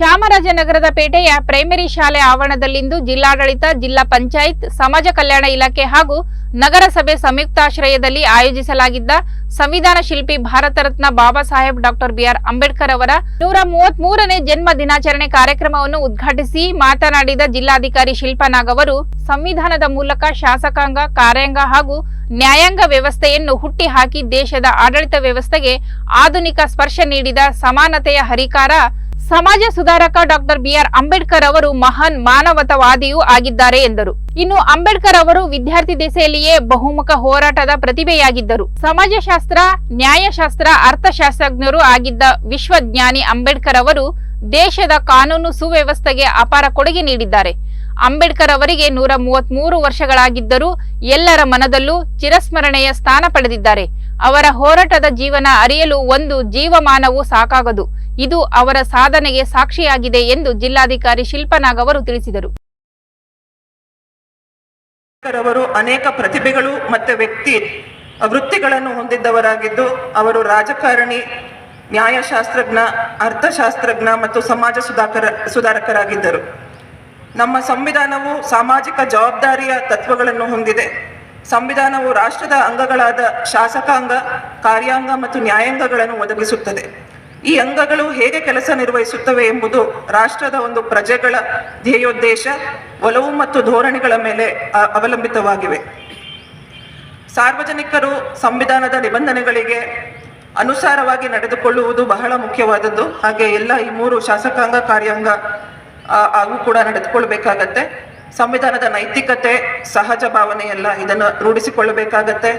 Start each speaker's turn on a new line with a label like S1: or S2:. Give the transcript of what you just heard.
S1: ಚಾಮರಾಜನಗರದ ಪೇಟೆಯ ಪ್ರೈಮರಿ ಶಾಲೆ ಆವರಣದಲ್ಲಿಂದು ಜಿಲ್ಲಾಡಳಿತ, ಜಿಲ್ಲಾ ಪಂಚಾಯತ್, ಸಮಾಜ ಕಲ್ಯಾಣ ಇಲಾಖೆ ಹಾಗೂ ನಗರಸಭೆ ಸಂಯುಕ್ತಾಶ್ರಯದಲ್ಲಿ ಆಯೋಜಿಸಲಾಗಿದ್ದ ಸಂವಿಧಾನ ಶಿಲ್ಪಿ Bharat Ratna Baba Saheb doctor B R Ambedkar ಅವರ ನೂರ ಮೂವತ್ತ್ ಮೂರನೇ ಜನ್ಮ ದಿನಾಚರಣೆ ಕಾರ್ಯಕ್ರಮವನ್ನು ಉದ್ಘಾಟಿಸಿ ಮಾತನಾಡಿದ ಜಿಲ್ಲಾಧಿಕಾರಿ ಶಿಲ್ಪಾ ನಾಗ್ ಅವರು, ಸಂವಿಧಾನದ ಮೂಲಕ ಶಾಸಕಾಂಗ, ಕಾರ್ಯಾಂಗ ಹಾಗೂ ನ್ಯಾಯಾಂಗ ವ್ಯವಸ್ಥೆಯನ್ನು ಹುಟ್ಟಿಹಾಕಿ ದೇಶದ ಆಡಳಿತ ವ್ಯವಸ್ಥೆಗೆ ಆಧುನಿಕ ಸ್ಪರ್ಶ ನೀಡಿದ ಸಮಾನತೆಯ ಹರಿಕಾರ ಸಮಾಜ ಸುಧಾರಕ ಡಾಕ್ಟರ್ ಬಿಆರ್ ಅಂಬೇಡ್ಕರ್ ಅವರು ಮಹಾನ್ ಮಾನವತಾವಾದಿಯೂ ಆಗಿದ್ದಾರೆ ಎಂದರು. ಇನ್ನು ಅಂಬೇಡ್ಕರ್ ಅವರು ವಿದ್ಯಾರ್ಥಿ ದಿಸೆಯಲ್ಲಿಯೇ ಬಹುಮುಖ ಹೋರಾಟದ ಪ್ರತಿಭೆಯಾಗಿದ್ದರು. ಸಮಾಜಶಾಸ್ತ್ರ, ನ್ಯಾಯಶಾಸ್ತ್ರ, ಅರ್ಥಶಾಸ್ತ್ರಜ್ಞರು ಆಗಿದ್ದ ವಿಶ್ವಜ್ಞಾನಿ ಅಂಬೇಡ್ಕರ್ ಅವರು ದೇಶದ ಕಾನೂನು ಸುವ್ಯವಸ್ಥೆಗೆ ಅಪಾರ ಕೊಡುಗೆ ನೀಡಿದ್ದಾರೆ. ಅಂಬೇಡ್ಕರ್ ಅವರಿಗೆ ನೂರ ಮೂವತ್ತ್ ಮೂರು ವರ್ಷಗಳಾಗಿದ್ದರೂ ಎಲ್ಲರ ಮನದಲ್ಲೂ ಚಿರಸ್ಮರಣೆಯ ಸ್ಥಾನ ಪಡೆದಿದ್ದಾರೆ. ಅವರ ಹೋರಾಟದ ಜೀವನ ಅರಿಯಲು ಒಂದು ಜೀವಮಾನವೂ ಸಾಕಾಗದು. ಇದು ಅವರ ಸಾಧನೆಗೆ ಸಾಕ್ಷಿಯಾಗಿದೆ ಎಂದು ಜಿಲ್ಲಾಧಿಕಾರಿ ಶಿಲ್ಪನಾಗ್ ಅವರು ತಿಳಿಸಿದರು.
S2: ಅವರು ಅನೇಕ ಪ್ರತಿಭೆಗಳು ಮತ್ತು ವ್ಯಕ್ತಿ ವೃತ್ತಿಗಳನ್ನು ಹೊಂದಿದ್ದವರಾಗಿದ್ದು, ಅವರು ರಾಜಕಾರಣಿ ನ್ಯಾಯಶಾಸ್ತ್ರಜ್ಞ, ಅರ್ಥಶಾಸ್ತ್ರಜ್ಞ ಮತ್ತು ಸಮಾಜ ಸುಧಾಕರ, ಸುಧಾರಕರಾಗಿದ್ದರು. ನಮ್ಮ ಸಂವಿಧಾನವು ಸಾಮಾಜಿಕ ಜವಾಬ್ದಾರಿಯ ತತ್ವಗಳನ್ನು ಹೊಂದಿದೆ. ಸಂವಿಧಾನವು ರಾಷ್ಟ್ರದ ಅಂಗಗಳಾದ ಶಾಸಕಾಂಗ, ಕಾರ್ಯಾಂಗ ಮತ್ತು ನ್ಯಾಯಾಂಗಗಳನ್ನು ಒದಗಿಸುತ್ತದೆ. ಈ ಅಂಗಗಳು ಹೇಗೆ ಕೆಲಸ ನಿರ್ವಹಿಸುತ್ತವೆ ಎಂಬುದು ರಾಷ್ಟ್ರದ ಒಂದು ಪ್ರಜೆಗಳ ಧ್ಯೇಯೋದ್ದೇಶ, ಒಲವು ಮತ್ತು ಧೋರಣೆಗಳ ಮೇಲೆ ಅವಲಂಬಿತವಾಗಿವೆ. ಸಾರ್ವಜನಿಕರು ಸಂವಿಧಾನದ ನಿಬಂಧನೆಗಳಿಗೆ ಅನುಸಾರವಾಗಿ ನಡೆದುಕೊಳ್ಳುವುದು ಬಹಳ ಮುಖ್ಯವಾದದ್ದು. ಹಾಗೆ ಎಲ್ಲ ಈ ಮೂರು ಶಾಸಕಾಂಗ ಕಾರ್ಯಾಂಗ ಆಗೂ ಕೂಡ ನಡೆದುಕೊಳ್ಬೇಕಾಗತ್ತೆ. ಸಂವಿಧಾನದ ನೈತಿಕತೆ, ಸಹಜ ಭಾವನೆ ಎಲ್ಲ ಇದನ್ನು ರೂಢಿಸಿಕೊಳ್ಳಬೇಕಾಗತ್ತೆ.